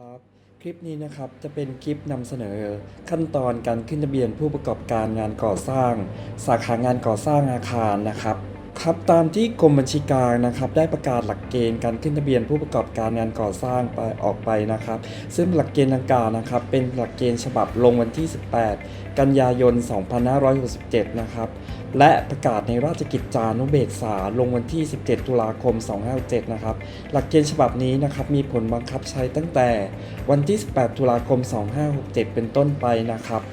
ครับคลิปนี้นะครับจะเป็นคลิปนำเสนอขั้นตอนการขึ้นทะเบียนผู้ประกอบการงานก่อสร้าง สาขางานก่อสร้างอาคารนะครับ ครับตามที่กรมบัญชีกลางนะครับได้ประกาศหลักเกณฑ์การขึ้นทะเบียนผู้ประกอบการงานก่อสร้างไปออกไปนะครับ ซึ่งหลักเกณฑ์ดังกล่าวนะครับ เป็นหลักเกณฑ์ฉบับลงวันที่ 18 กันยายน 2567 นะครับ และประกาศในราชกิจจานุเบกษาลงวันที่ 17 ตุลาคม 2567นะครับ หลักเกณฑ์ฉบับนี้นะครับมีผลบังคับใช้ตั้งแต่วันที่ 18 ตุลาคม 2567 เป็นต้นไปนะครับ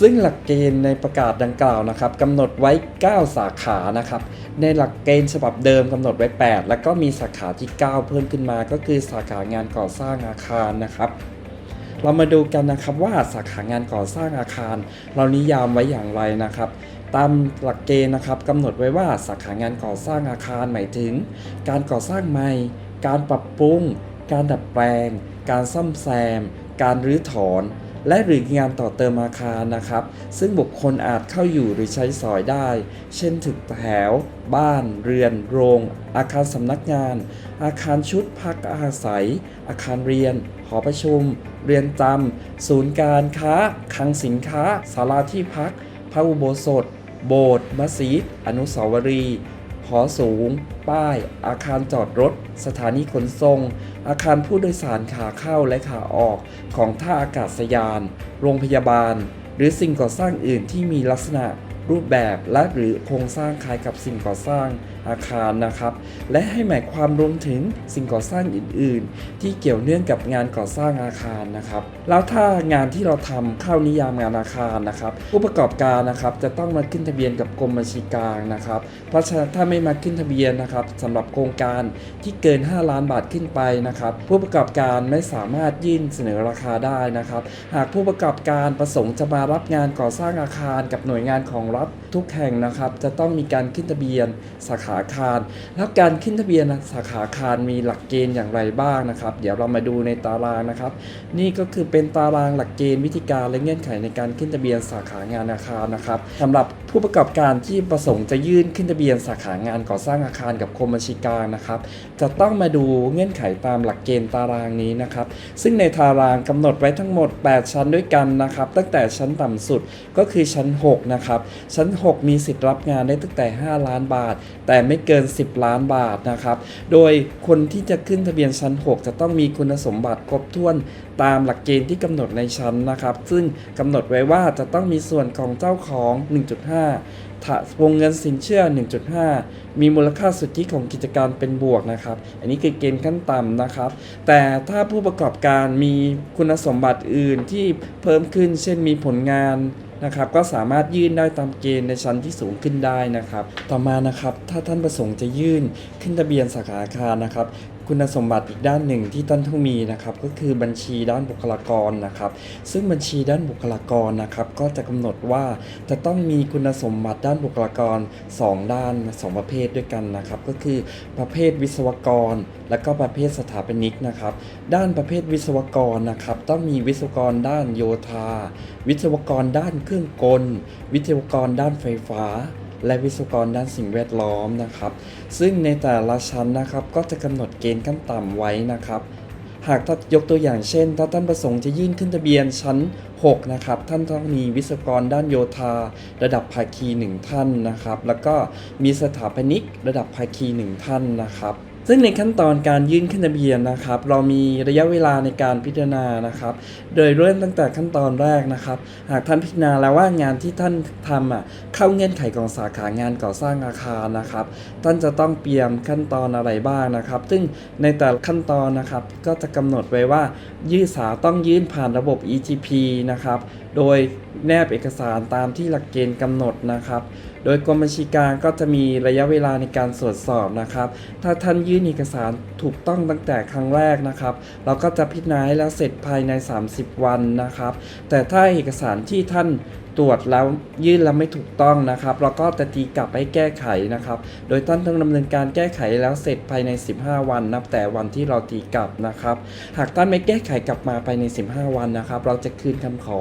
ซึ่งหลักเกณฑ์ในประกาศดังกล่าวนะครับกำหนดไว้ 9 สาขานะครับ ในหลักเกณฑ์ฉบับเดิมกำหนดไว้ 8 แล้วก็มีสาขาที่ 9 เพิ่มขึ้นมาก็คือสาขางานก่อสร้างอาคารนะครับ เรามาดูกันนะครับว่าสาขางานก่อสร้างอาคาร เรานิยามไว้อย่างไรนะครับ ตามหลักเกณฑ์นะครับกำหนดไว้ว่าสาขางานก่อสร้างอาคารหมายถึง การก่อสร้างใหม่ การปรับปรุง การดัดแปลง การซ่อมแซม การรื้อถอน และหรืองานต่อเติมอาคารนะครับ ซึ่งบุคคลอาจเข้าอยู่หรือใช้สอยได้ เช่นตึกแถว บ้าน เรือน โรง อาคารสำนักงาน อาคารชุดพักอาศัย อาคารเรียน หอประชุม เรือนจำศูนย์การค้าคลังสินค้าศาลาที่พัก พระอุโบสถ โบสถ์มัสยิดอนุสาวรีย์หอสูง ป้าย อาคารจอดรถ สถานีขนส่ง อาคารผู้โดยสารขาเข้าและขาออกของท่าอากาศยาน โรงพยาบาล หรือสิ่งก่อสร้างอื่นที่มีลักษณะรูปแบบและหรือโครงสร้างคล้ายกับสิ่งก่อสร้าง อาคารนะครับ และให้หมายความรวมถึงสิ่งก่อสร้างอื่น ๆ ที่เกี่ยวเนื่องกับงานก่อสร้างอาคารนะครับ แล้วถ้างานที่เราทำเข้านิยามงานอาคารนะครับ ผู้ประกอบการนะครับจะต้องมาขึ้นทะเบียนกับกรมบัญชีกลางนะครับ เพราะฉะนั้นถ้าไม่มาขึ้นทะเบียนนะครับสำหรับโครงการที่เกิน 5 ล้านบาทขึ้นไปนะครับ ผู้ประกอบการไม่สามารถยื่นเสนอราคาได้นะครับ หากผู้ประกอบการประสงค์จะมารับงานก่อสร้างอาคาร กับหน่วยงานของรัฐทุกแห่งนะครับ จะต้องมีการขึ้นทะเบียนสาขาอาคาร แล้วการขึ้นทะเบียนสาขาอาคารมีหลักเกณฑ์อย่างไรบ้างนะครับ เดี๋ยวเรามาดูในตารางนะครับ นี่ก็คือเป็นตารางหลักเกณฑ์วิธีการและเงื่อนไขในการขึ้นทะเบียนสาขางานอาคารนะครับสำหรับผู้ประกอบการที่ประสงค์จะยื่นขึ้นทะเบียนสาขางานก่อสร้างอาคารกับกรมบัญชีกลางนะครับ จะต้องมาดูเงื่อนไขตามหลักเกณฑ์ตารางนี้นะครับ ซึ่งในตารางกำหนดไว้ทั้งหมด 8 ชั้นด้วยกันนะครับ ตั้งแต่ชั้นต่ำสุดก็คือชั้น 6 นะครับ ชั้น 6 มีสิทธิ์รับงานได้ตั้งแต่ 5 ล้านบาท แต่ไม่เกิน 10 ล้านบาทนะครับ โดยคนที่จะขึ้นทะเบียนชั้น 6 จะต้องมีคุณสมบัติครบถ้วนตามหลักเกณฑ์ที่กำหนดในชั้นนะครับ ซึ่งกำหนดไว้ว่าจะต้องมีส่วนของเจ้าของ 1.5ถ้า วงเงินสินเชื่อ 1.5 มีมูลค่าสุทธิของกิจการเป็นบวกนะครับ อันนี้คือเกณฑ์ขั้นต่ำนะครับ แต่ถ้าผู้ประกอบการมีคุณสมบัติอื่นที่เพิ่มขึ้น เช่นมีผลงานนะครับก็สามารถยื่นได้ตามเกณฑ์ในชั้นที่สูงขึ้นได้นะครับ ต่อมานะครับถ้าท่านประสงค์จะยื่นขึ้นทะเบียนสาขาอาคารนะครับ คุณสมบัติอีกด้านหนึ่งที่ท่านต้องมีนะครับก็คือบัญชีด้านบุคลากรนะครับ ซึ่งบัญชีด้านบุคลากรนะครับก็จะกำหนดว่าจะต้องมีคุณสมบัติด้านบุคลากร 2 ด้าน 2 ประเภทด้วยกันนะครับ ก็คือประเภทวิศวกร และก็ประเภทสถาปนิกนะครับ ด้านประเภทวิศวกรนะครับต้องมีวิศวกรด้านโยธา วิศวกรด้านเครื่องกล วิศวกรด้านไฟฟ้า และวิศวกรด้านสิ่งแวดล้อมนะครับ ซึ่งในแต่ละชั้นนะครับก็จะกำหนดเกณฑ์ขั้นต่ำไว้นะครับ หากถ้ายกตัวอย่างเช่น ถ้าท่านประสงค์จะยื่นขึ้นทะเบียนชั้น 6 นะครับ ท่านต้องมีวิศวกรด้านโยธา ระดับภาคี 1 ท่านนะครับ แล้วก็มีสถาปนิกระดับภาคี 1 ท่านนะครับ ซึ่งในขั้นตอนการยื่นขึ้นทะเบียนนะครับ เรามีระยะเวลาในการพิจารณานะครับ โดยเริ่มตั้งแต่ขั้นตอนแรกนะครับ หากท่านพิจารณาแล้วว่างานที่ท่านทำอะเข้าเงื่อนไขของสาขางานก่อสร้างอาคารนะครับ ท่านจะต้องเตรียมขั้นตอนอะไรบ้างนะครับ ซึ่งในแต่ละขั้นตอนนะครับ ก็จะกำหนดไว้ว่า ยื่นสาต้องยื่นผ่านระบบ EGP นะครับ โดยแนบเอกสารตามที่หลักเกณฑ์กำหนดนะครับ โดยกรมบัญชีกลางก็จะมีระยะเวลาในการตรวจสอบนะครับ ถ้าท่านยื่นเอกสารถูกต้องตั้งแต่ครั้งแรกนะครับ เราก็จะพิจารณาให้แล้วเสร็จภายใน 30 วันนะครับ แต่ถ้าเอกสารที่ท่าน ตรวจแล้วยื่นแล้วไม่ถูกต้องนะครับเราก็จะตีกลับให้แก้ไขนะครับ โดยท่านต้องดำเนินการแก้ไขแล้วเสร็จภายใน 15 วัน นับแต่วันที่เราตีกลับนะครับ หากท่านไม่แก้ไขกลับมาภายใน 15 วันนะครับ เราจะคืนคำขอ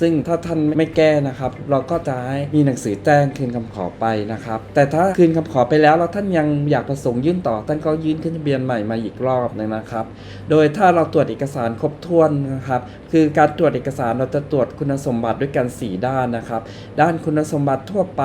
ซึ่งถ้าท่านไม่แก้นะครับ เราก็จะให้มีหนังสือแจ้งคืนคำขอไปนะครับ แต่ถ้าคืนคำขอไปแล้วแล้วท่านยังอยากประสงค์ยื่นต่อท่านก็ยื่นขึ้นทะเบียนใหม่มาอีกรอบหนึงนะครับ โดยถ้าเราตรวจเอกสารครบถ้วนนะครับคือการตรวจเอกสารเราจะตรวจคุณสมบัติด้วยกัน 4 ด้านนะครับ ด้านคุณสมบัติทั่วไป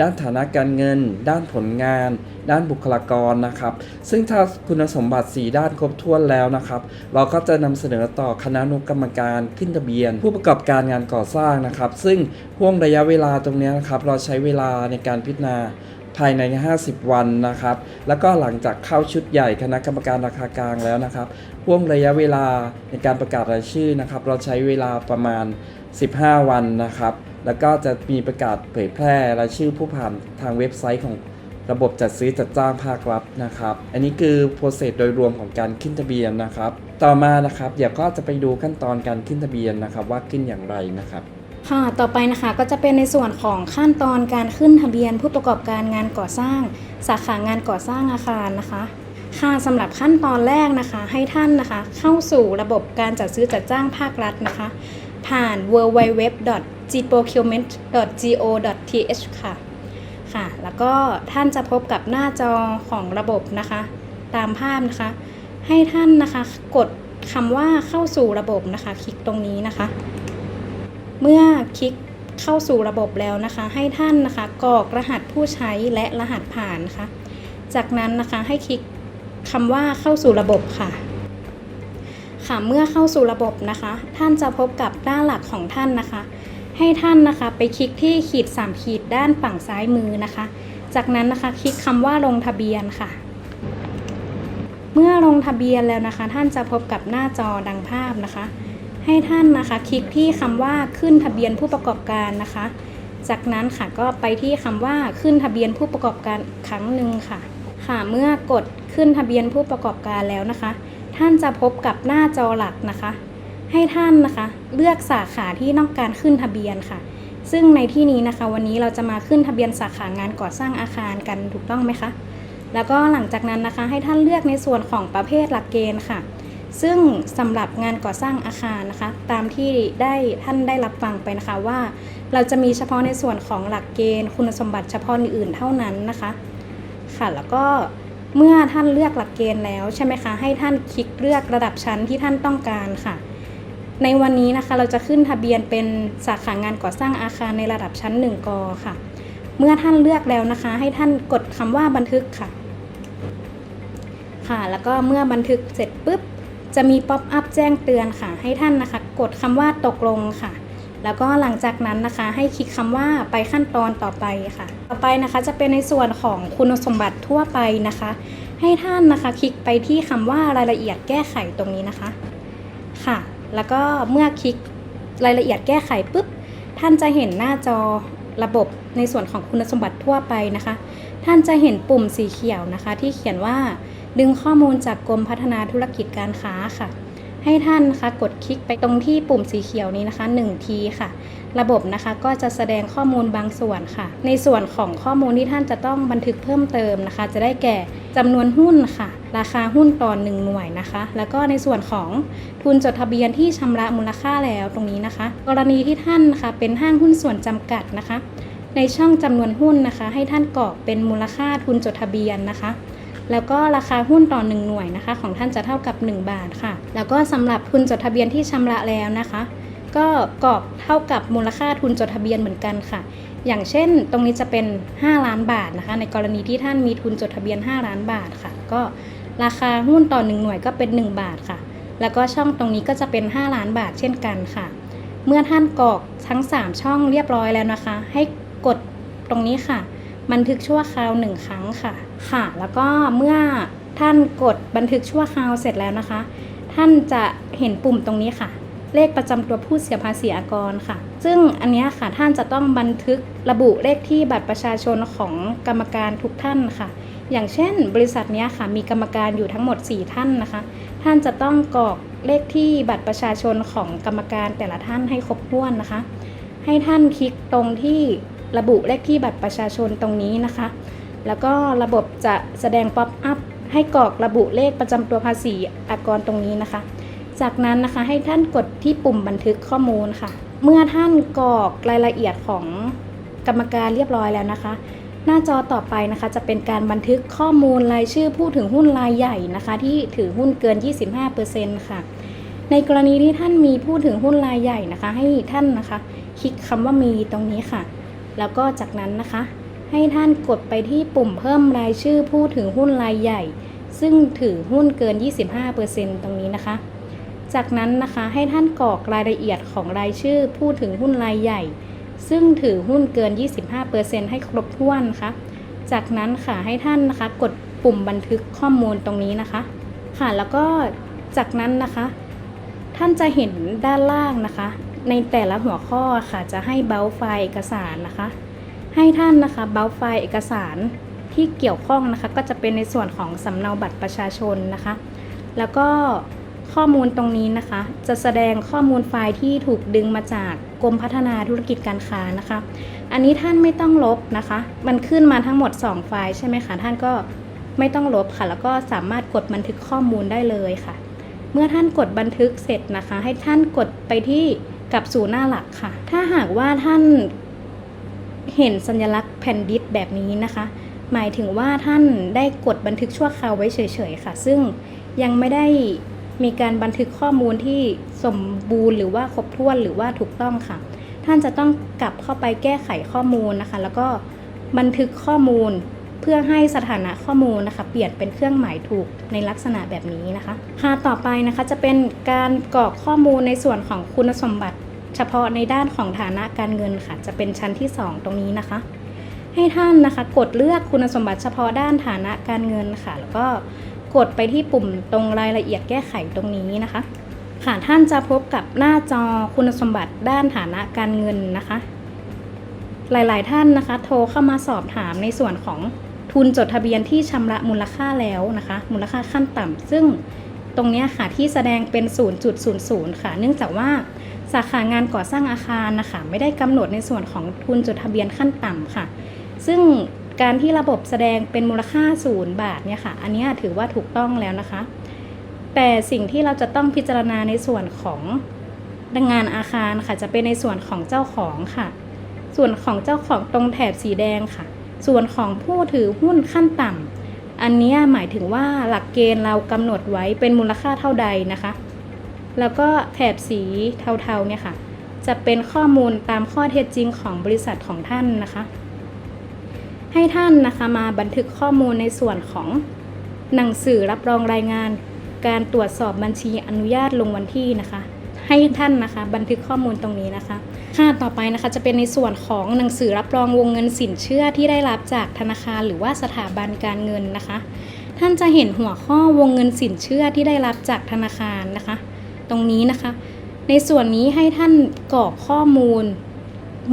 ด้านฐานะการเงิน ด้านผลงาน ด้านบุคลากรนะครับ ซึ่งถ้าคุณสมบัติ 4 ด้านครบถ้วนแล้วนะครับ เราก็จะนำเสนอต่อคณะนุกรรมการขึ้นทะเบียน ผู้ประกอบการงานก่อสร้างนะครับ ซึ่งห่วงระยะเวลาตรงนี้นะครับ เราใช้เวลาในการพิจารณา ภายใน 50 วันนะครับ แล้วก็หลังจากเข้าชุดใหญ่คณะกรรมการราคากลางแล้วนะครับห่วงระยะเวลาในการประกาศรายชื่อนะครับ เราใช้เวลาประมาณ 15 วันนะครับ แล้วก็จะมีประกาศเผยแพร่รายชื่อผู้ผ่านทางเว็บไซต์ของระบบจัดซื้อจัดจ้างภาครัฐนะครับ อันนี้คือโปรเซสโดยรวมของการขึ้นทะเบียนนะครับ ต่อมานะครับ เดี๋ยวก็จะไปดูขั้นตอนการขึ้นทะเบียนนะครับ ว่าขึ้นอย่างไรนะครับ ค่ะ ต่อไปนะคะก็จะเป็นในส่วนของขั้นตอนการขึ้นทะเบียนผู้ประกอบการงานก่อสร้าง สาขางานก่อสร้างอาคารนะคะค่ะสำหรับขั้นตอนแรกนะคะ ให้ท่านนะคะ เข้าสู่ระบบการจัดซื้อจัดจ้างภาครัฐนะคะ ผ่าน www.gprocurement.go.th ค่ะ ค่ะ แล้วก็ท่านจะพบกับหน้าจอของระบบนะคะ ตามภาพนะคะ ให้ท่านนะคะกดคำว่าเข้าสู่ระบบนะคะ คลิกตรงนี้นะคะ เมื่อคลิกเข้าสู่ระบบแล้วนะคะ ให้ท่านนะคะกรอกรหัสผู้ใช้และรหัสผ่านนะคะจากนั้นนะคะให้คลิกคำว่าเข้าสู่ระบบค่ะ ค่ะเมื่อเข้าสู่ระบบนะคะ ท่านจะพบกับหน้าหลักของท่านนะคะ ให้ท่านนะคะไปคลิกที่ขีด 3 ขีดด้านฝั่งซ้ายมือนะคะ จากนั้นนะคะคลิกคำว่าลงทะเบียนค่ะ เมื่อลงทะเบียนแล้วนะคะ ท่านจะพบกับหน้าจอดังภาพนะคะ ให้ท่านนะคะ คลิกที่คำว่าขึ้นทะเบียนผู้ประกอบการนะคะ จากนั้นค่ะก็ไปที่คำว่าขึ้นทะเบียนผู้ประกอบการครั้งหนึ่งค่ะ ค่ะเมื่อกดขึ้นทะเบียนผู้ประกอบการแล้วนะคะ ท่านจะพบกับหน้าจอหลักนะคะ ให้ท่านนะคะ เลือกสาขาที่ต้องการขึ้นทะเบียนค่ะ ซึ่งในที่นี้นะคะ วันนี้เราจะมาขึ้นทะเบียนสาขางานก่อสร้างอาคารกันถูกต้องไหมคะแล้วก็หลังจากนั้นนะคะ ให้ท่านเลือกในส่วนของประเภทหลักเกณฑ์ค่ะ ซึ่งสำหรับงานก่อสร้างอาคารนะคะ ตามที่ได้ท่านได้รับฟังไปนะคะว่า เราจะมีเฉพาะในส่วนของหลักเกณฑ์ คุณสมบัติเฉพาะอื่นๆเท่านั้นนะคะค่ะแล้วก็เมื่อท่านเลือกหลักเกณฑ์แล้วใช่ไหมคะ ให้ท่านคลิกเลือกระดับชั้นที่ท่านต้องการค่ะ ในวันนี้นะคะเราจะขึ้นทะเบียนเป็นสาขางานก่อสร้างอาคารในระดับชั้น 1กค่ะ เมื่อท่านเลือกแล้วนะคะ ให้ท่านกดคำว่าบันทึกค่ะ ค่ะ แล้วก็เมื่อบันทึกเสร็จปุ๊บ จะมีป๊อปอัพแจ้งเตือนค่ะ ให้ท่านนะคะ กดคำว่าตกลงค่ะ แล้วก็หลังจากนั้นนะคะ ให้คลิกคำว่าไปขั้นตอนต่อไปค่ะ ต่อไปนะคะจะเป็นในส่วนของคุณสมบัติทั่วไปนะคะ ให้ท่านนะคะ คลิกไปที่คำว่ารายละเอียดแก้ไขตรงนี้นะคะค่ะ แล้วก็เมื่อคลิกรายละเอียดแก้ไขปุ๊บท่านจะเห็นหน้าจอระบบในส่วนของคุณสมบัติทั่วไปนะคะ ท่านจะเห็นปุ่มสีเขียวนะคะ ที่เขียนว่า ดึงข้อมูลจากกรมพัฒนาธุรกิจการค้าค่ะ ให้ท่านนะคะกดคลิกไปตรงที่ปุ่มสีเขียวนี้นะคะ1ทีค่ะ ระบบนะคะก็จะแสดงข้อมูลบางส่วนค่ะ ในส่วนของข้อมูลที่ท่านจะต้องบันทึกเพิ่มเติมนะคะ จะได้แก่จำนวนหุ้นค่ะ ราคาหุ้นต่อหนึ่งหน่วยนะคะ แล้วก็ในส่วนของทุนจดทะเบียนที่ชำระมูลค่าแล้วตรงนี้นะคะ กรณีที่ท่านนะคะเป็นห้างหุ้นส่วนจำกัดนะคะ ในช่องจำนวนหุ้นนะคะ ให้ท่านกรอกเป็นมูลค่าทุนจดทะเบียนนะคะ แล้วก็ราคาหุ้นต่อ 1 หน่วยนะคะ ของท่านจะเท่ากับ 1 บาทค่ะ แล้วก็สำหรับทุนจดทะเบียนที่ชำระแล้วนะคะ ก็กรอกเท่ากับมูลค่าทุนจดทะเบียนเหมือนกันค่ะ อย่างเช่น ตรงนี้จะเป็น 5 ล้านบาทนะคะ ในกรณีที่ท่านมีทุนจดทะเบียน 5 ล้านบาทค่ะ ก็ราคาหุ้นต่อ 1 หน่วยก็เป็น 1 บาทค่ะ แล้วก็ช่องตรงนี้ก็จะเป็น 5 ล้านบาทเช่นกันค่ะ เมื่อท่านกรอกทั้ง 3 ช่องเรียบร้อยแล้วนะคะ ให้ กดตรงนี้ค่ะ บันทึกชั่วคราว1ครั้งค่ะ ค่ะ แล้วก็เมื่อท่านกดบันทึกชั่วคราวเสร็จแล้วนะคะ ท่านจะเห็นปุ่มตรงนี้ค่ะ เลขประจำตัวผู้เสียภาษีอากรค่ะ ซึ่งอันนี้ค่ะท่านจะต้องบันทึกระบุเลขที่บัตรประชาชนของกรรมการทุกท่านค่ะ อย่างเช่น บริษัทนี้ค่ะ มีกรรมการอยู่ทั้งหมด 4 ท่านนะคะ ท่านจะต้องกรอกเลขที่บัตรประชาชนของกรรมการแต่ละท่านให้ครบถ้วนนะคะ ให้ท่านคลิกตรงที่ ระบุเลขที่บัตรประชาชนตรงนี้นะคะ แล้วก็ระบบจะแสดงป๊อปอัพให้กรอกระบุเลขประจำตัวภาษีอากรตรงนี้นะคะ จากนั้นนะคะให้ท่านกดที่ปุ่มบันทึกข้อมูลค่ะ เมื่อท่านกรอกรายละเอียดของกรรมการเรียบร้อยแล้วนะคะ หน้าจอต่อไปนะคะจะเป็นการบันทึกข้อมูลรายชื่อผู้ถือหุ้นรายใหญ่นะคะ ที่ถือหุ้นเกิน 25%ค่ะ ในกรณีที่ท่านมีผู้ถือหุ้นรายใหญ่นะคะ ให้ท่านนะคะ คลิกคำว่ามีตรงนี้ค่ะ แล้วก็จากนั้นนะคะ ให้ท่านกดไปที่ปุ่มเพิ่มรายชื่อผู้ถือหุ้นรายใหญ่ ซึ่งถือหุ้นเกิน 25%ตรงนี้นะคะ จากนั้นนะคะให้ท่านกรอกรายละเอียดของรายชื่อผู้ถือหุ้นรายใหญ่ ซึ่งถือหุ้นเกิน 25%ให้ครบถ้วนนะคะจากนั้นค่ะให้ท่านนะคะกดปุ่มบันทึกข้อมูลตรงนี้นะคะ ค่ะแล้วก็จากนั้นนะคะ ท่านจะเห็นด้านล่างนะคะ ในแต่ละหัวข้อค่ะจะให้เบลไฟล์เอกสารนะคะ ให้ท่านนะคะเบลไฟล์เอกสารที่เกี่ยวข้องนะคะ ก็จะเป็นในส่วนของสำเนาบัตรประชาชนนะคะ แล้วก็ข้อมูลตรงนี้นะคะ จะแสดงข้อมูลไฟล์ที่ถูกดึงมาจากกรมพัฒนาธุรกิจการค้านะคะ อันนี้ท่านไม่ต้องลบนะคะ มันขึ้นมาทั้งหมด 2 ไฟล์ใช่ไหมคะท่านก็ไม่ต้องลบค่ะ แล้วก็สามารถกดบันทึกข้อมูลได้เลยค่ะ เมื่อท่านกดบันทึกเสร็จนะคะ ให้ท่านกดไปที่ กลับสู่หน้าหลักค่ะ ถ้าหากว่าท่านเห็นสัญลักษณ์แผ่นดิสแบบนี้นะคะ หมายถึงว่าท่านได้กดบันทึกชั่วคราวไว้เฉยๆค่ะ ซึ่งยังไม่ได้มีการบันทึกข้อมูลที่สมบูรณ์หรือว่าครบถ้วนหรือว่าถูกต้องค่ะ ท่านจะต้องกลับเข้าไปแก้ไขข้อมูลนะคะ แล้วก็บันทึกข้อมูลเพื่อให้สถานะข้อมูลนะคะ เปลี่ยนเป็นเครื่องหมายถูกในลักษณะแบบนี้นะคะค่ะต่อไปนะคะจะเป็นการกรอกข้อมูลในส่วนของคุณสมบัติ เฉพาะในด้านของฐานะการเงินค่ะ จะเป็นชั้นที่ 2 ตรงนี้นะคะ ให้ท่านนะคะ กดเลือกคุณสมบัติเฉพาะด้านฐานะการเงินค่ะ แล้วก็กดไปที่ปุ่มตรงรายละเอียดแก้ไขตรงนี้นะคะ ค่ะท่านจะพบกับหน้าจอคุณสมบัติด้านฐานะการเงินนะคะ หลายๆ ท่านนะคะ โทรเข้ามาสอบถามในส่วนของทุนจดทะเบียนที่ชำระมูลค่าแล้วนะคะ มูลค่าขั้นต่ำซึ่งตรงนี้ค่ะที่แสดงเป็น 0.00 ค่ะ เนื่องจากว่า สาขางานก่อสร้างอาคารนะคะ ไม่ได้กำหนดในส่วนของทุนจดทะเบียนขั้นต่ำค่ะ ซึ่งการที่ระบบแสดงเป็นมูลค่าศูนย์บาทเนี่ยค่ะ อันนี้ถือว่าถูกต้องแล้วนะคะ แต่สิ่งที่เราจะต้องพิจารณาในส่วนของงานอาคารค่ะ จะเป็นในส่วนของเจ้าของค่ะ ส่วนของเจ้าของตรงแถบสีแดงค่ะ ส่วนของผู้ถือหุ้นขั้นต่ำอันนี้หมายถึงว่าหลักเกณฑ์เรากำหนดไว้เป็นมูลค่าเท่าใดนะคะ แล้วก็แถบสีเทาๆเนี่ยค่ะ จะเป็นข้อมูลตามข้อเท็จจริงของบริษัทของท่านนะคะ ให้ท่านนะคะมาบันทึกข้อมูลในส่วนของหนังสือรับรองรายงาน การตรวจสอบบัญชีอนุญาตลงวันที่นะคะ ให้ท่านนะคะ บันทึกข้อมูลตรงนี้นะคะ ค่ะต่อไปนะคะจะเป็นในส่วนของหนังสือรับรองวงเงินสินเชื่อที่ได้รับจากธนาคารหรือว่าสถาบันการเงินนะคะ ท่านจะเห็นหัวข้อวงเงินสินเชื่อที่ได้รับจากธนาคารนะคะ รงนี้นะคะ ในส่วนนี้ให้ท่านกรอกข้อมูล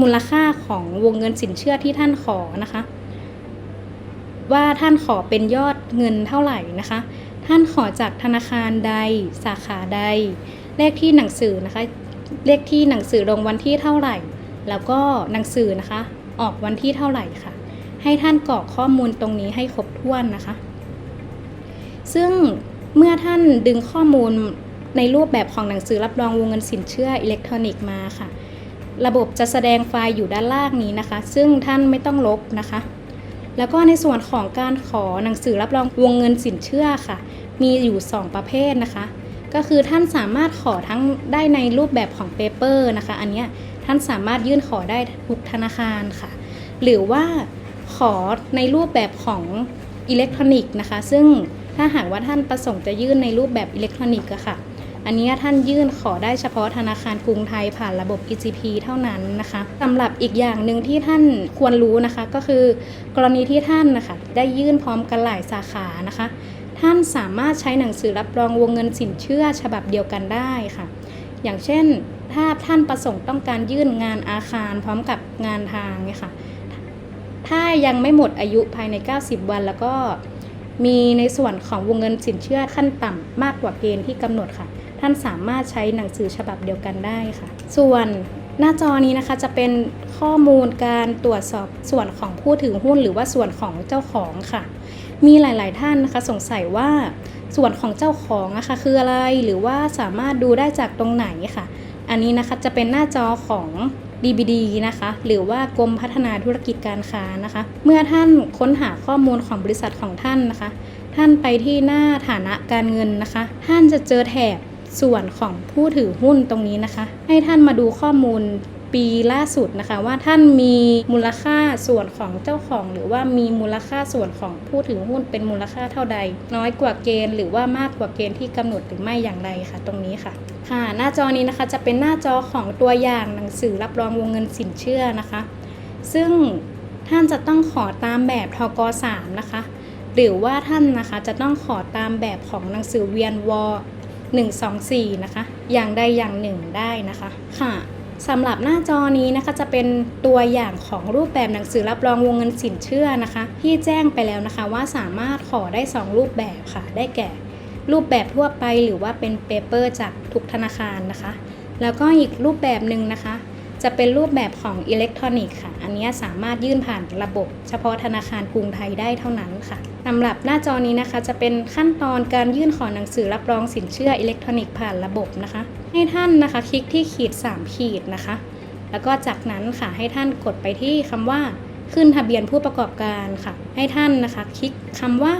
มูลค่าของวงเงินสินเชื่อที่ท่านขอนะคะ ว่าท่านขอเป็นยอดเงินเท่าไหร่นะคะ ท่านขอจากธนาคารใดสาขาใด เลขที่หนังสือนะคะ เลขที่หนังสือลงวันที่เท่าไหร่ แล้วก็หนังสือนะคะ ออกวันที่เท่าไหร่ค่ะ ให้ท่านกรอกข้อมูลตรงนี้ให้ครบถ้วนนะคะ ซึ่งเมื่อท่านดึงข้อมูล ในรูปแบบของหนังสือรับรองวงเงินสินเชื่ออิเล็กทรอนิกส์มาค่ะ ระบบจะแสดงไฟล์อยู่ด้านล่างนี้นะคะ ซึ่งท่านไม่ต้องลบนะคะ แล้วก็ในส่วนของการขอหนังสือรับรองวงเงินสินเชื่อค่ะ มีอยู่ 2 ประเภทนะคะ ก็คือท่านสามารถขอทั้งได้ในรูปแบบของเปเปอร์นะคะ อันนี้ท่านสามารถยื่นขอได้ทุกธนาคารค่ะ หรือว่าขอในรูปแบบของอิเล็กทรอนิกส์นะคะ ซึ่งถ้าหากว่าท่านประสงค์จะยื่นในรูปแบบอิเล็กทรอนิกส์อะค่ะ อันนี้ท่านยื่นขอได้เฉพาะธนาคารกรุงไทยผ่านระบบ EGP เท่านั้นนะคะสำหรับอีกอย่างหนึ่งที่ท่านควรรู้นะคะ ก็คือกรณีที่ท่านนะคะได้ยื่นพร้อมกันหลายสาขานะคะ ท่านสามารถใช้หนังสือรับรองวงเงินสินเชื่อฉบับเดียวกันได้ค่ะ อย่างเช่น ถ้าท่านประสงค์ต้องการยื่นงานอาคารพร้อมกับงานทางเนี่ยค่ะถ้ายังไม่หมดอายุภายใน 90 วันแล้วก็มีในส่วนของวงเงินสินเชื่อขั้นต่ำมากกว่าเกณฑ์ที่กำหนดค่ะ ท่านสามารถใช้หนังสือฉบับเดียวกันได้ค่ะ ส่วนหน้าจอนี้นะคะจะเป็นข้อมูลการตรวจสอบส่วนของผู้ถือหุ้น หรือว่าส่วนของเจ้าของค่ะ มีหลาย ๆ ท่านนะคะสงสัยว่าส่วนของเจ้าของนะคะคืออะไรหรือว่าสามารถดูได้จากตรงไหนค่ะ อันนี้นะคะจะเป็นหน้าจอของ DBD นะคะ หรือว่ากรมพัฒนาธุรกิจการค้านะคะ เมื่อท่านค้นหาข้อมูลของบริษัทของท่านนะคะ ท่านไปที่หน้าฐานะการเงินนะคะ ท่านจะเจอแถบ ส่วนของผู้ถือหุ้นตรงนี้นะคะ ให้ท่านมาดูข้อมูลปีล่าสุดนะคะว่าท่านมีมูลค่าส่วนของเจ้าของ หรือว่ามีมูลค่าส่วนของผู้ถือหุ้นเป็นมูลค่าเท่าใด น้อยกว่าเกณฑ์หรือว่ามากกว่าเกณฑ์ที่กำหนดหรือไม่อย่างไรค่ะ ตรงนี้ค่ะ ค่ะ หน้าจอนี้นะคะจะเป็นหน้าจอของตัวอย่างหนังสือรับรองวงเงินสินเชื่อนะคะ ซึ่งท่านจะต้องขอตามแบบทก3นะคะ หรือว่าท่านนะคะจะต้องขอตามแบบของหนังสือเวียนวอ 124 นะคะ อย่างใดอย่างหนึ่งได้นะคะ ค่ะสำหรับหน้าจอนี้นะคะจะเป็นตัวอย่างของรูปแบบหนังสือรับรองวงเงินสินเชื่อนะคะ ที่แจ้งไปแล้วนะคะว่าสามารถขอได้ 2 รูปแบบค่ะ ได้แก่ รูปแบบทั่วไปหรือว่าเป็นเปเปอร์จากทุกธนาคารนะคะ แล้วก็อีกรูปแบบหนึ่งนะคะ จะเป็นรูปแบบของอิเล็กทรอนิกส์ค่ะ อันนี้สามารถยื่นผ่านระบบ เฉพาะธนาคารกรุงไทยได้เท่านั้นค่ะสำหรับหน้าจอนี้นะคะ จะเป็นขั้นตอนการยื่นขอหนังสือรับรองสินเชื่ออิเล็กทรอนิกส์ผ่านระบบนะคะ ให้ท่านนะคะคลิกที่ขีด 3 ขีดนะคะ แล้วก็จากนั้นค่ะให้ท่านกดไปที่คำว่าขึ้นทะเบียนผู้ประกอบการค่ะ ให้ท่านนะคะ คลิกคำว่า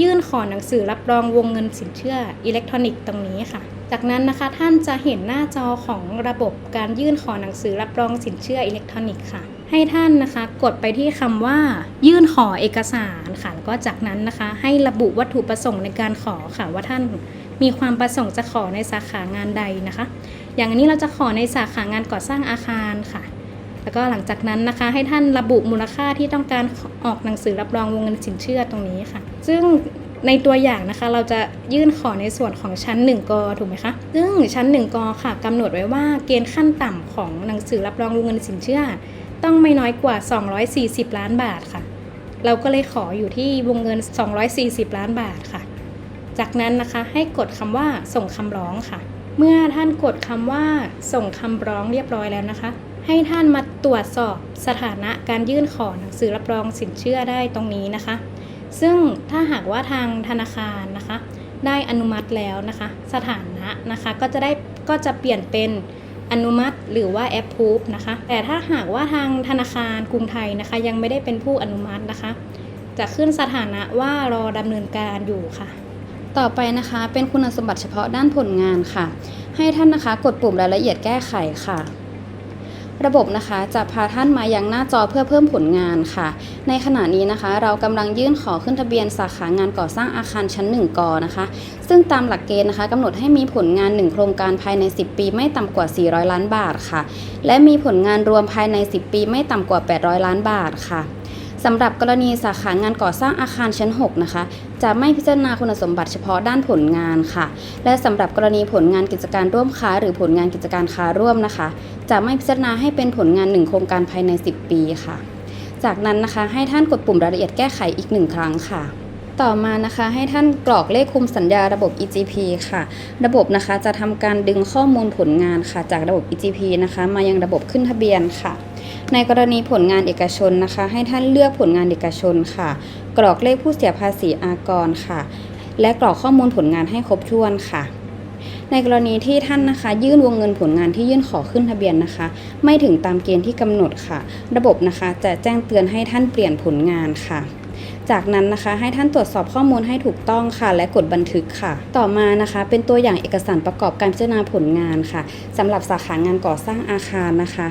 ยื่นขอหนังสือรับรองวงเงินสินเชื่ออิเล็กทรอนิกส์ตรงนี้ค่ะ จากนั้นนะคะท่านจะเห็นหน้าจอของระบบการยื่นขอหนังสือรับรองสินเชื่ออิเล็กทรอนิกส์ค่ะ ให้ท่านนะคะกดไปที่คำว่า ยื่นขอเอกสารค่ะแล้วก็จากนั้นนะคะ ให้ระบุวัตถุประสงค์ในการขอค่ะว่าท่านมีความประสงค์จะขอในสาขางานใดนะคะ อย่างนี้เราจะขอในสาขางานก่อสร้างอาคารค่ะ แล้วก็หลังจากนั้นนะคะ ให้ท่านระบุมูลค่าที่ต้องการออกหนังสือรับรองวงเงินสินเชื่อตรงนี้ค่ะ ซึ่ง ในตัวอย่างนะคะ เราจะยื่นขอในส่วนของชั้น 1 ก ถูกไหมคะ ซึ่งชั้น 1 ก ค่ะกำหนดไว้ว่าเกณฑ์ขั้นต่ำของหนังสือรับรองวงเงินสินเชื่อ ต้องไม่น้อยกว่า 240 ล้านบาทค่ะ เราก็เลยขออยู่ที่วงเงิน 240 ล้านบาทค่ะ จากนั้นนะคะให้กดคำว่าส่งคำร้องค่ะ เมื่อท่านกดคำว่าส่งคำร้องเรียบร้อยแล้วนะคะ ให้ท่านมาตรวจสอบสถานะการยื่นขอหนังสือรับรองสินเชื่อได้ตรงนี้นะคะ ซึ่งถ้าหากว่าทางธนาคารนะคะ ได้อนุมัติแล้วนะคะ สถานะนะคะก็จะได้ก็จะเปลี่ยนเป็นอนุมัติหรือว่า approve นะคะ แต่ถ้าหากว่าทางธนาคารกรุงไทยนะคะ ยังไม่ได้เป็นผู้อนุมัตินะคะ จะขึ้นสถานะว่ารอดำเนินการอยู่ค่ะ ต่อไปนะคะเป็นคุณสมบัติเฉพาะด้านผลงานค่ะ ให้ท่านนะคะกดปุ่มรายละเอียดแก้ไขค่ะ ระบบนะคะจะพาท่านมายังหน้าจอเพื่อเพิ่มผลงานค่ะ ในขณะนี้นะคะ เรากำลังยื่นขอขึ้นทะเบียนสาขางานก่อสร้างอาคารชั้น 1กอนะคะ ซึ่งตามหลักเกณฑ์นะคะกำหนดให้มีผลงาน 1 โครงการภายใน 10 ปีไม่ต่ำกว่า 400 ล้านบาทค่ะ และมีผลงานรวมภายใน 10 ปีไม่ต่ำกว่า 800 ล้านบาทค่ะ สำหรับกรณีสาขางานก่อสร้างอาคารชั้น 6 นะคะ จะไม่พิจารณาคุณสมบัติเฉพาะด้านผลงานค่ะ และสำหรับกรณีผลงานกิจการร่วมค้า หรือผลงานกิจการค้าร่วมนะคะ จะไม่พิจารณาให้เป็นผลงาน 1 โครงการภายใน 10 ปีค่ะ จากนั้นนะคะให้ท่านกดปุ่มรายละเอียดแก้ไขอีกหนึ่งครั้งค่ะต่อมานะคะให้ท่านกรอกเลขคุมสัญญาระบบ EGP ค่ะ ระบบนะคะจะทำการดึงข้อมูลผลงานค่ะ จากระบบ EGP นะคะ มายังระบบขึ้นทะเบียนค่ะ ในกรณีผลงานเอกชนนะคะ ให้ท่านเลือกผลงานเอกชนค่ะ กรอกเลขผู้เสียภาษีอากรค่ะ และกรอกข้อมูลผลงานให้ครบถ้วนค่ะ ในกรณีที่ท่านนะคะ ยื่นวงเงินผลงานที่ยื่นขอขึ้นทะเบียนนะคะ ไม่ถึงตามเกณฑ์ที่กำหนดค่ะ ระบบนะคะจะแจ้งเตือนให้ท่านเปลี่ยนผลงานค่ะจากนั้นนะคะให้ท่านตรวจสอบข้อมูลให้ถูกต้องค่ะ และกดบันทึกค่ะ ต่อมานะคะ เป็นตัวอย่างเอกสารประกอบการพิจารณาผลงานค่ะสำหรับสาขางานก่อสร้างอาคารนะคะ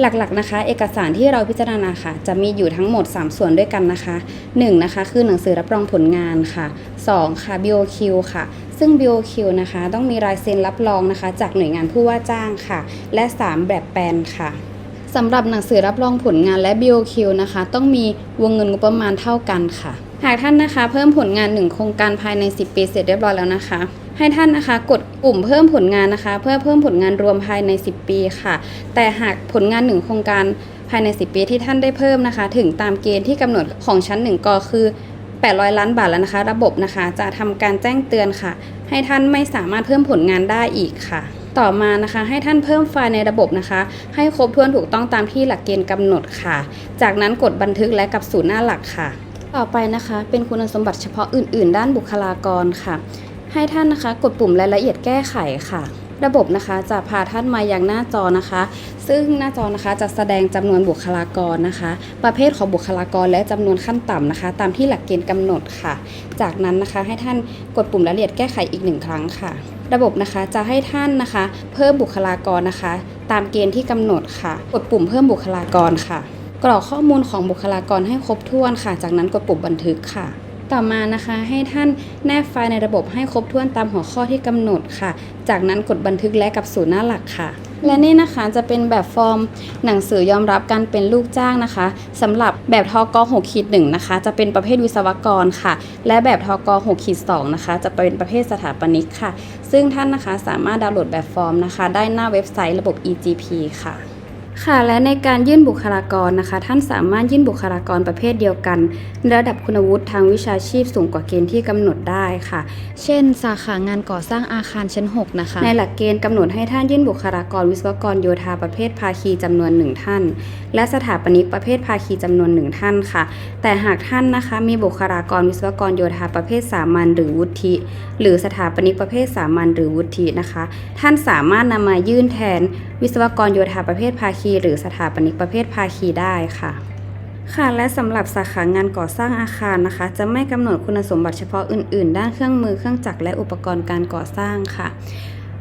หลักๆนะคะ เอกสารที่เราพิจารณาค่ะ จะมีอยู่ทั้งหมด 3 ส่วนด้วยกันนะคะ 1 นะคะ คือหนังสือรับรองผลงานค่ะ 2 ค่ะ BOQ ค่ะ ซึ่ง BOQ นะคะ ต้องมีลายเซ็นรับรองนะคะ จากหน่วยงานผู้ว่าจ้างค่ะ และ 3 แบบแปลนค่ะสำหรับหนังสือรับรองผลงานและ BOQ นะคะ ต้องมีวงเงินงบประมาณเท่ากันค่ะ หากท่านนะคะ เพิ่มผลงาน 1 โครงการภายใน 10 ปีเสร็จเรียบร้อยแล้วนะคะ ให้ท่านนะคะกดปุ่มเพิ่มผลงานนะคะ เพื่อเพิ่มผลงานรวมภายใน 10 ปีค่ะ แต่หากผลงาน1โครงการภายใน 10 ปีที่ท่านได้เพิ่มนะคะ ถึงตามเกณฑ์ที่กำหนดของชั้น1กคือ 800 ล้านบาทแล้วนะคะ ระบบนะคะจะทำการแจ้งเตือนค่ะ ให้ท่านไม่สามารถเพิ่มผลงานได้อีกค่ะ ต่อมานะคะ ให้ท่านเพิ่มไฟล์ในระบบนะคะ ให้ครบถ้วนถูกต้องตามที่หลักเกณฑ์กำหนดค่ะ จากนั้นกดบันทึกและกับสู่หน้าหลักค่ะ ต่อไปนะคะ เป็นคุณสมบัติเฉพาะอื่น ๆ ด้านบุคลากรค่ะ ให้ท่านนะคะ กดปุ่มรายละเอียดแก้ไขค่ะ ระบบนะคะจะพาท่านมายังหน้าจอนะคะ ซึ่งหน้าจอนะคะจะแสดงจำนวนบุคลากรนะคะ ประเภทของบุคลากรและจำนวนขั้นต่ำนะคะ ตามที่หลักเกณฑ์กำหนดค่ะ จากนั้นนะคะให้ท่านกดปุ่มรายละเอียดแก้ไขอีกหนึ่งครั้งค่ะ ระบบนะคะจะให้ท่านนะคะ เพิ่มบุคลากรนะคะ ตามเกณฑ์ที่กำหนดค่ะ กดปุ่มเพิ่มบุคลากรค่ะกรอกข้อมูลของบุคลากรให้ครบถ้วนค่ะ จากนั้นกดปุ่มบันทึกค่ะ ต่อมานะคะให้ท่านแนบไฟล์ในระบบให้ครบถ้วนตามหัวข้อที่กำหนดค่ะ จากนั้นกดบันทึกและกับสู่หน้าหลักค่ะ และนี่นะคะจะเป็นแบบฟอร์มหนังสือยอมรับการเป็นลูกจ้างนะคะสำหรับแบบทอก6ขีด1นะคะ จะเป็นประเภทวิศวกรค่ะ และแบบทอก6ขีด2นะคะ จะเป็นประเภทสถาปนิกค่ะ ซึ่งท่านนะคะสามารถดาวน์โหลดแบบฟอร์มนะคะ ได้หน้าเว็บไซต์ระบบ EGP ค่ะ ค่ะและในการยื่นบุคลากรนะคะ ท่านสามารถยื่นบุคลากรประเภทเดียวกัน ระดับคุณวุฒิทางวิชาชีพสูงกว่าเกณฑ์ที่กำหนดได้ค่ะ เช่น สาขางานก่อสร้างอาคารชั้น 6 นะคะ ในหลักเกณฑ์กำหนดให้ท่านยื่นบุคลากรวิศวกรโยธาประเภทภาคีจำนวนหนึ่งท่าน และสถาปนิกประเภทภาคีจำนวนหนึ่งท่านค่ะ แต่หากท่านนะคะมีบุคลากรวิศวกรโยธาประเภทสามัญหรือวุฒิหรือสถาปนิกประเภทสามัญหรือวุฒินะคะ ท่านสามารถนำมายื่นแทนวิศวกรโยธาประเภทภาคี หรือสถาปนิกประเภทภาคีได้ค่ะค่ะและสำหรับสาขางานก่อสร้างอาคารนะคะ จะไม่กำหนดคุณสมบัติเฉพาะอื่นๆ ด้านเครื่องมือเครื่องจักรและอุปกรณ์การก่อสร้างค่ะ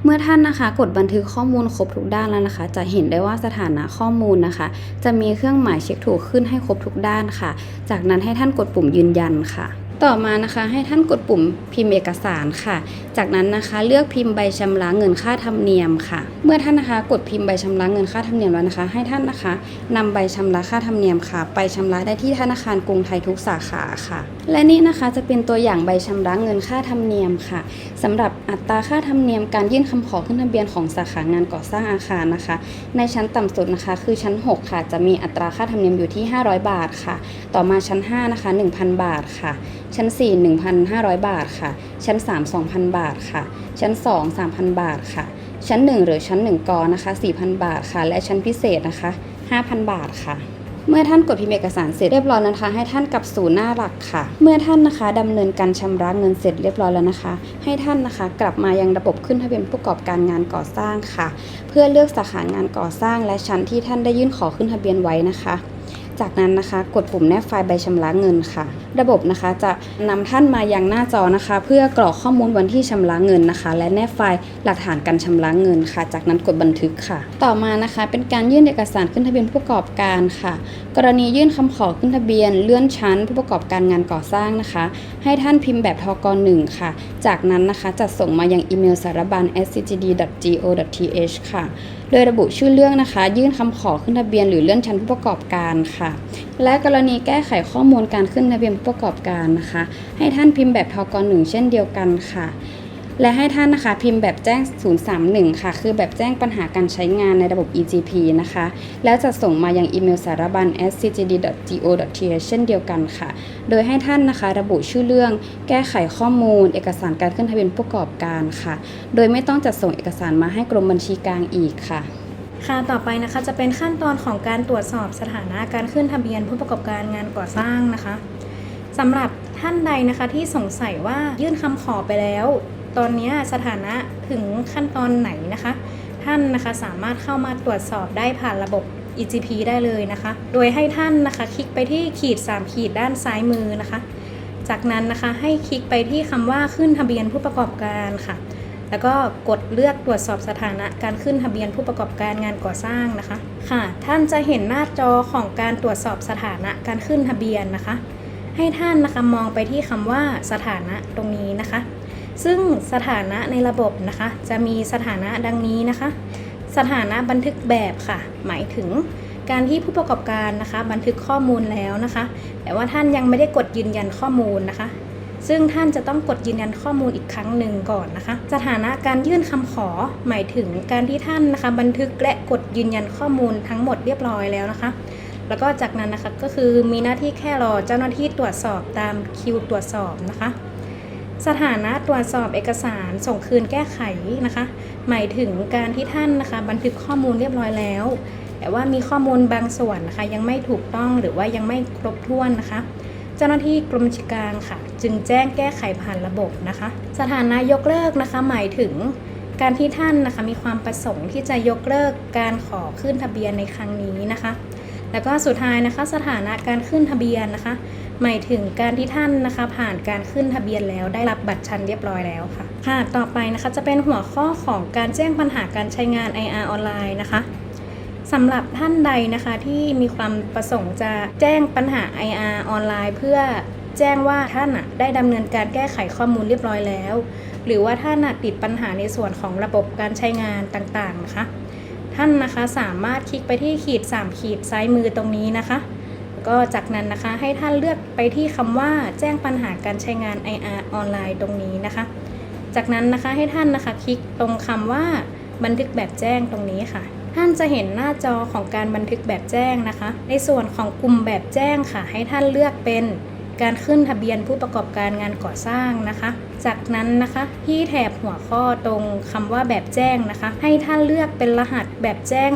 เมื่อท่านนะคะ กดบันทึกข้อมูลครบทุกด้านแล้วนะคะ จะเห็นได้ว่าสถานะข้อมูลนะคะ จะมีเครื่องหมายเช็คถูกขึ้นให้ครบทุกด้านค่ะ จากนั้นให้ท่านกดปุ่มยืนยันค่ะ ต่อมานะคะให้ท่านกดปุ่มพิมพ์เอกสารค่ะ จากนั้นนะคะเลือกพิมพ์ใบชำระเงินค่าธรรมเนียมค่ะ เมื่อท่านนะคะกดพิมพ์ใบชำระเงินค่าธรรมเนียมแล้วนะคะ ให้ท่านนะคะนำใบชำระค่าธรรมเนียมค่ะ ไปชำระได้ที่ธนาคารกรุงไทยทุกสาขาค่ะ และนี่นะคะจะเป็นตัวอย่างใบชำระเงินค่าธรรมเนียมค่ะสำหรับอัตราค่าธรรมเนียมการยื่นคำขอขึ้นทะเบียนของสาขางานก่อสร้างอาคารนะคะ ในชั้นต่ำสุดนะคะ คือชั้น 6 ค่ะ จะมีอัตราค่าธรรมเนียมอยู่ที่ 500 บาทค่ะ ต่อมาชั้น 5 นะคะ 1,000 บาทค่ะชั้น 4 1,500 บาทค่ะ ชั้น 3 2,000 บาทค่ะ ชั้น 2 3,000 บาทค่ะ ชั้น 1 หรือชั้น 1 กอนะคะ 4,000 บาทค่ะ และชั้นพิเศษนะคะ 5,000 บาทค่ะเมื่อท่านกดพิมพ์เอกสารเสร็จเรียบร้อยนะคะ ให้ท่านกลับสู่หน้าหลักค่ะ เมื่อท่านนะคะดำเนินการชำระเงินเสร็จเรียบร้อยแล้วนะคะ ให้ท่านนะคะ กลับมายังระบบขึ้นทะเบียนผู้ประกอบการงานก่อสร้างค่ะ เพื่อเลือกสาขางานก่อสร้างและชั้นที่ท่านได้ยื่นขอขึ้นทะเบียนไว้นะคะ จากนั้นนะคะกดปุ่มแนบไฟล์ใบชำระเงินค่ะ ระบบนะคะจะนำท่านมายังหน้าจอนะคะ เพื่อกรอกข้อมูลวันที่ชำระเงินนะคะ และแนบไฟล์หลักฐานการชำระเงินค่ะ จากนั้นกดบันทึกค่ะ ต่อมานะคะ เป็นการยื่นเอกสารขึ้นทะเบียนผู้ประกอบการค่ะ กรณียื่นคำขอขึ้นทะเบียน เลื่อนชั้น ผู้ประกอบการงานก่อสร้างนะคะ ให้ท่านพิมพ์แบบทก1ค่ะ จากนั้นนะคะจะส่งมายังอีเมลสารบัญ scgd.go.th ค่ะ โดยระบุชื่อเรื่องนะคะ ยื่นคำขอขึ้นทะเบียนหรือเลื่อนชั้นผู้ประกอบการค่ะและกรณีแก้ไขข้อมูลการขึ้นทะเบียนผู้ประกอบการนะคะ ให้ท่านพิมพ์แบบทก1เช่นเดียวกันค่ะ และให้ท่านนะคะพิมพ์แบบแจ้ง 031 ค่ะ คือแบบแจ้งปัญหาการใช้งานในระบบ EGP นะคะ แล้วจะส่งมายังอีเมลสารบัญ scgd.go.th เช่นเดียวกันค่ะ โดยให้ท่านนะคะระบุชื่อเรื่อง แก้ไขข้อมูล เอกสารการขึ้นทะเบียนผู้ประกอบการค่ะ โดยไม่ต้องจัดส่งเอกสารมาให้กรมบัญชีกลางอีกค่ะ ค่ะต่อไปนะคะจะเป็นขั้นตอนของการตรวจสอบสถานะการขึ้นทะเบียนผู้ประกอบการงานก่อสร้างนะคะสำหรับท่านใดนะคะที่สงสัยว่ายื่นคำขอไปแล้ว ตอนนี้สถานะถึงขั้นตอนไหนนะคะ ท่านนะคะสามารถเข้ามาตรวจสอบได้ผ่านระบบ EGP ได้เลยนะคะ โดยให้ท่านนะคะคลิกไปที่ขีด 3 ขีดด้านซ้ายมือนะคะ จากนั้นนะคะให้คลิกไปที่คำว่าขึ้นทะเบียนผู้ประกอบการค่ะ แล้วก็กดเลือกตรวจสอบสถานะการขึ้นทะเบียนผู้ประกอบการงานก่อสร้างนะคะ ค่ะ ท่านจะเห็นหน้าจอของการตรวจสอบสถานะการขึ้นทะเบียนนะคะ ให้ท่านนะคะมองไปที่คำว่าสถานะตรงนี้นะคะ ซึ่งสถานะในระบบนะคะ จะมีสถานะดังนี้นะคะ สถานะบันทึกแบบค่ะ หมายถึงการที่ผู้ประกอบการนะคะ บันทึกข้อมูลแล้วนะคะ แต่ว่าท่านยังไม่ได้กดยืนยันข้อมูลนะคะ ซึ่งท่านจะต้องกดยืนยันข้อมูลอีกครั้งหนึ่งก่อนนะคะ สถานะการยื่นคำขอหมายถึงการที่ท่านนะคะ บันทึกและกดยืนยันข้อมูลทั้งหมดเรียบร้อยแล้วนะคะ แล้วก็จากนั้นนะคะก็คือมีหน้าที่แค่รอเจ้าหน้าที่ตรวจสอบตามคิวตรวจสอบนะคะสถานะตรวจสอบเอกสารส่งคืนแก้ไขนะคะ หมายถึงการที่ท่านนะคะ บันทึกข้อมูลเรียบร้อยแล้ว แต่ว่ามีข้อมูลบางส่วนนะคะ ยังไม่ถูกต้องหรือว่ายังไม่ครบถ้วนนะคะ เจ้าหน้าที่กรมชกางค่ะจึงแจ้งแก้ไขผ่านระบบนะคะ สถานะยกเลิกนะคะ หมายถึงการที่ท่านนะคะมีความประสงค์ที่จะยกเลิกการขอขึ้นทะเบียนในครั้งนี้นะคะ แล้วก็สุดท้ายนะคะ สถานะการขึ้นทะเบียนนะคะ หมายถึงการที่ท่านนะคะ ผ่านการขึ้นทะเบียนแล้วได้รับบัตรชันเรียบร้อยแล้วค่ะ ค่ะ ต่อไปนะคะจะเป็นหัวข้อของการแจ้งปัญหาการใช้งาน IR ออนไลน์นะคะสำหรับท่านใดนะคะที่มีความประสงค์จะแจ้งปัญหา IR ออนไลน์ เพื่อ แจ้งว่าท่านน่ะได้ดำเนินการแก้ไขข้อมูลเรียบร้อยแล้ว หรือว่าท่านติดปัญหาในส่วนของระบบการใช้งานต่างๆนะคะ ท่านนะคะสามารถคลิกไปที่ขีด 3 ขีดซ้ายมือตรงนี้นะคะ ก็จากนั้นนะคะให้ท่านเลือกไปที่คำว่าแจ้งปัญหาการใช้งาน IR ออนไลน์ตรงนี้นะคะ จากนั้นนะคะให้ท่านนะคะคลิกตรงคำว่าบันทึกแบบแจ้งตรงนี้ค่ะ ท่านจะเห็นหน้าจอของการบันทึกแบบแจ้งนะคะ ในส่วนของกลุ่มแบบแจ้งค่ะ ให้ท่านเลือกเป็น การขึ้นทะเบียนผู้ประกอบการงานก่อสร้างนะคะ จากนั้นนะคะที่แถบหัวข้อตรงคำว่าแบบแจ้งนะคะ ให้ท่านเลือกเป็นรหัสแบบแจ้ง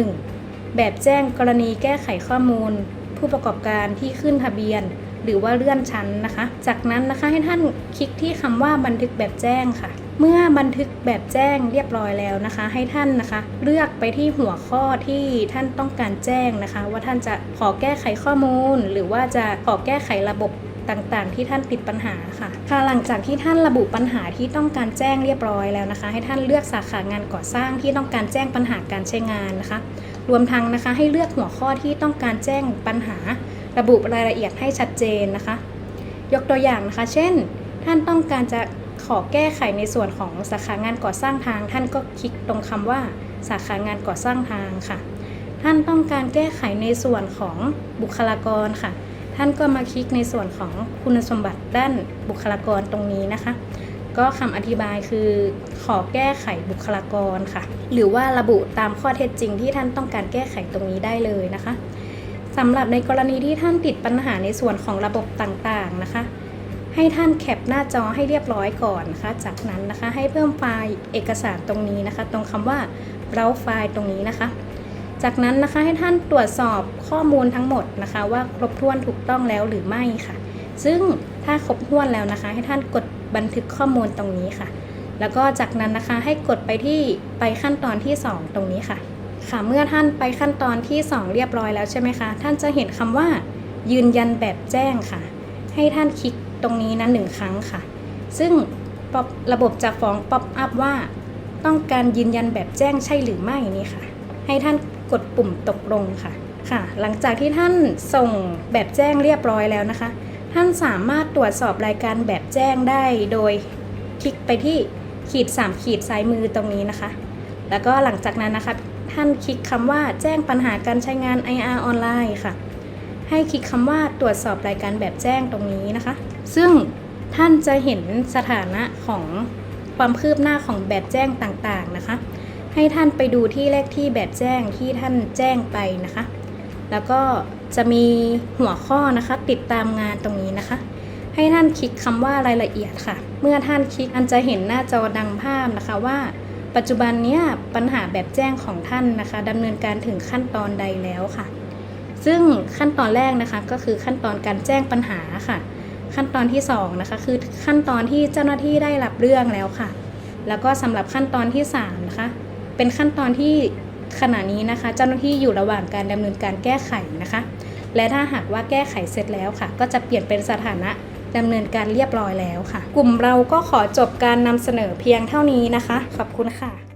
031 แบบแจ้งกรณีแก้ไขข้อมูล ผู้ประกอบการที่ขึ้นทะเบียน หรือว่าเลื่อนชั้นนะคะ จากนั้นนะคะให้ท่านคลิกที่คำว่าบันทึกแบบแจ้งค่ะ เมื่อบันทึกแบบแจ้งเรียบร้อยแล้วนะคะ ให้ท่านนะคะ เลือกไปที่หัวข้อที่ท่านต้องการแจ้งนะคะ ว่าท่านจะขอแก้ไขข้อมูล หรือว่าจะขอแก้ไขระบบต่างๆ ที่ท่านติดปัญหาค่ะค่ะหลังจากที่ท่านระบุปัญหาที่ต้องการแจ้งเรียบร้อยแล้วนะคะ ให้ท่านเลือกสาขางานก่อสร้างที่ต้องการแจ้งปัญหาการใช้งานนะคะ รวมทั้งนะคะให้เลือกหัวข้อที่ต้องการแจ้งปัญหา ระบุรายละเอียดให้ชัดเจนนะคะ ยกตัวอย่างนะคะ เช่น ท่านต้องการจะ ขอแก้ไขในส่วนของสาขางานก่อสร้างทาง ท่านก็คลิกตรงคำว่าสาขางานก่อสร้างทางค่ะ ท่านต้องการแก้ไขในส่วนของบุคลากรค่ะ ท่านก็มาคลิกในส่วนของคุณสมบัติด้านบุคลากรตรงนี้นะคะ ก็คำอธิบายคือขอแก้ไขบุคลากรค่ะ หรือว่าระบุตามข้อเท็จจริงที่ท่านต้องการแก้ไขตรงนี้ได้เลยนะคะสำหรับในกรณีที่ท่านติดปัญหาในส่วนของระบบต่างๆนะคะ ให้ท่านแคปหน้าจอให้เรียบร้อยก่อนนะคะ จากนั้นนะคะให้เพิ่มไฟล์เอกสารตรงนี้นะคะ ตรงคำว่า browse ไฟล์ตรงนี้นะคะ จากนั้นนะคะให้ท่านตรวจสอบข้อมูลทั้งหมดนะคะ ว่าครบถ้วนถูกต้องแล้วหรือไม่ค่ะ ซึ่งถ้าครบถ้วนแล้วนะคะ ให้ท่านกดบันทึกข้อมูลตรงนี้ค่ะ แล้วก็จากนั้นนะคะให้กดไปที่ไปขั้นตอนที่ 2 ตรงนี้ค่ะ ค่ะเมื่อท่านไปขั้นตอนที่ 2 เรียบร้อยแล้วใช่ไหมคะ ท่านจะเห็นคำว่า ยืนยันแบบแจ้งค่ะ ให้ท่านคลิก ตรงนี้นะหนึ่งครั้งค่ะ ซึ่งระบบจะฟ้องป๊อปอัพว่า ต้องการยืนยันแบบแจ้งใช่หรือไม่นี่ค่ะ ให้ท่านกดปุ่มตกลงค่ะค่ะ หลังจากที่ท่านส่งแบบแจ้งเรียบร้อยแล้วนะคะ ท่านสามารถตรวจสอบรายการแบบแจ้งได้โดยคลิกไปที่ขีด 3 ขีดซ้ายมือตรงนี้นะคะ แล้วก็หลังจากนั้นนะคะ ท่านคลิกคำว่าแจ้งปัญหาการใช้งาน IR ออนไลน์ค่ะ ให้คลิกคำว่าตรวจสอบรายการแบบแจ้งตรงนี้นะคะ ซึ่งท่านจะเห็นสถานะของความคืบหน้าของแบบแจ้งต่างๆนะคะ ให้ท่านไปดูที่เลขที่แบบแจ้งที่ท่านแจ้งไปนะคะ แล้วก็จะมีหัวข้อนะคะ ติดตามงานตรงนี้นะคะ ให้ท่านคลิกคำว่ารายละเอียดค่ะ เมื่อท่านคลิกอันจะเห็นหน้าจอดังภาพนะคะว่า ปัจจุบันนี้ปัญหาแบบแจ้งของท่านนะคะดำเนินการถึงขั้นตอนใดแล้วค่ะ ซึ่งขั้นตอนแรกนะคะก็คือขั้นตอนการแจ้งปัญหาค่ะ ขั้นตอนที่สองนะคะคือขั้นตอนที่เจ้าหน้าที่ได้รับเรื่องแล้วค่ะ แล้วก็สำหรับขั้นตอนที่สามนะคะเป็นขั้นตอนที่ขณะนี้นะคะ เจ้าหน้าที่อยู่ระหว่างการดำเนินการแก้ไขนะคะ และถ้าหากว่าแก้ไขเสร็จแล้วค่ะ ก็จะเปลี่ยนเป็นสถานะดำเนินการเรียบร้อยแล้วค่ะ กลุ่มเราก็ขอจบการนำเสนอเพียงเท่านี้นะคะ ขอบคุณค่ะ